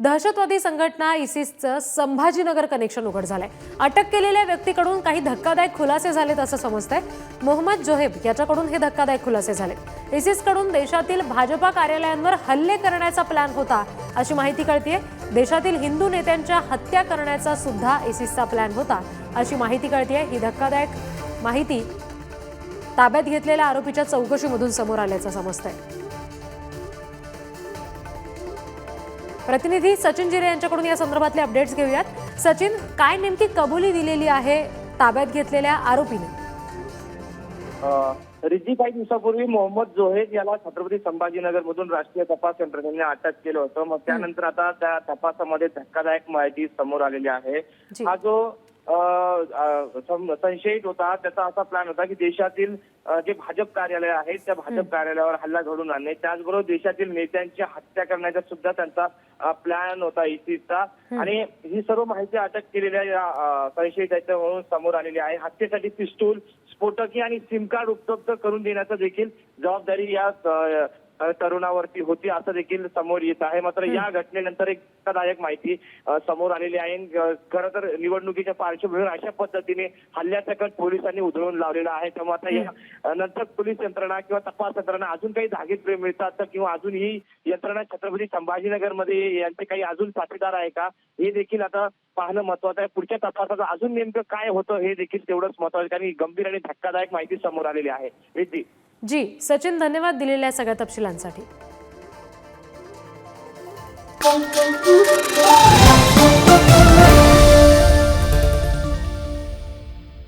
दहशतवादी संघटना इसिसचं संभाजीनगर कनेक्शन उघड झालंय. अटक केलेल्या व्यक्तीकडून काही धक्कादायक खुलासे झालेत असं समजतंय. मोहम्मद जोहेब याच्याकडून हे धक्कादायक खुलासे झाले इसिसकडून देशातील भाजपा कार्यालयांवर हल्ले करण्याचा प्लॅन होता अशी माहिती कळतीये. देशातील हिंदू नेत्यांच्या हत्या करण्याचा सुद्धा इसिसचा प्लॅन होता अशी माहिती कळतीये. ही धक्कादायक माहिती ताब्यात घेतलेल्या आरोपीच्या चौकशीमधून समोर आल्याचं समजतंय. प्रतिनिधी सचिन जिरे यांच्याकडून या संदर्भातले अपडेट्स घेऊयात. सचिन काय नेमकी कबुली दिलेली आहे ताब्यात घेतलेल्या आरोपीने? रिद्धी काही दिवसापूर्वी मोहम्मद जोहेद याला छत्रपती संभाजीनगर मधून राष्ट्रीय तपास यंत्रणेने अटक केलं होतं. मग त्यानंतर आता त्या तपासामध्ये धक्कादायक माहिती समोर आलेली आहे. हा जो संशयित होता. त्याचा असा प्लॅन होता की देशातील जे भाजप कार्यालय आहेत त्या भाजप कार्यालयावर हल्ला घडून आणणे. त्याचबरोबर देशातील नेत्यांची हत्या करण्याचा सुद्धा त्यांचा प्लॅन होता इसिसचा आणि ही सर्व माहिती अटक केलेल्या या संशयिताच्या म्हणून समोर आलेली आहे. हत्येसाठी पिस्तूल स्फोटकी आणि सिम कार्ड उपलब्ध करून देण्याचा देखील जबाबदारी या तरुणावरती होती असं देखील समोर येत आहे. मात्र या घटनेनंतर एक धक्कादायक माहिती समोर आलेली आहे. खरं तर निवडणुकीच्या पार्श्वभूमीवर अशा पद्धतीने हल्ल्याचा कट पोलिसांनी उधळून लावलेला आहे. त्यामुळे आता या नंतर पोलीस यंत्रणा किंवा तपास यंत्रणा अजून काही धागेत मिळतात तर किंवा अजून ही यंत्रणा छत्रपती संभाजीनगरमध्ये यांचे काही अजून साथीदार आहे का? हे देखील आता पाहणं महत्वाचं आहे. पुढच्या तपासाचं अजून नेमकं काय होतं हे देखील तेवढंच महत्वाचं आहे. कारण गंभीर आणि धक्कादायक माहिती समोर आलेली आहे. जी सचिन धन्यवाद दिलेल्या सगळ्या तपशिलांसाठी.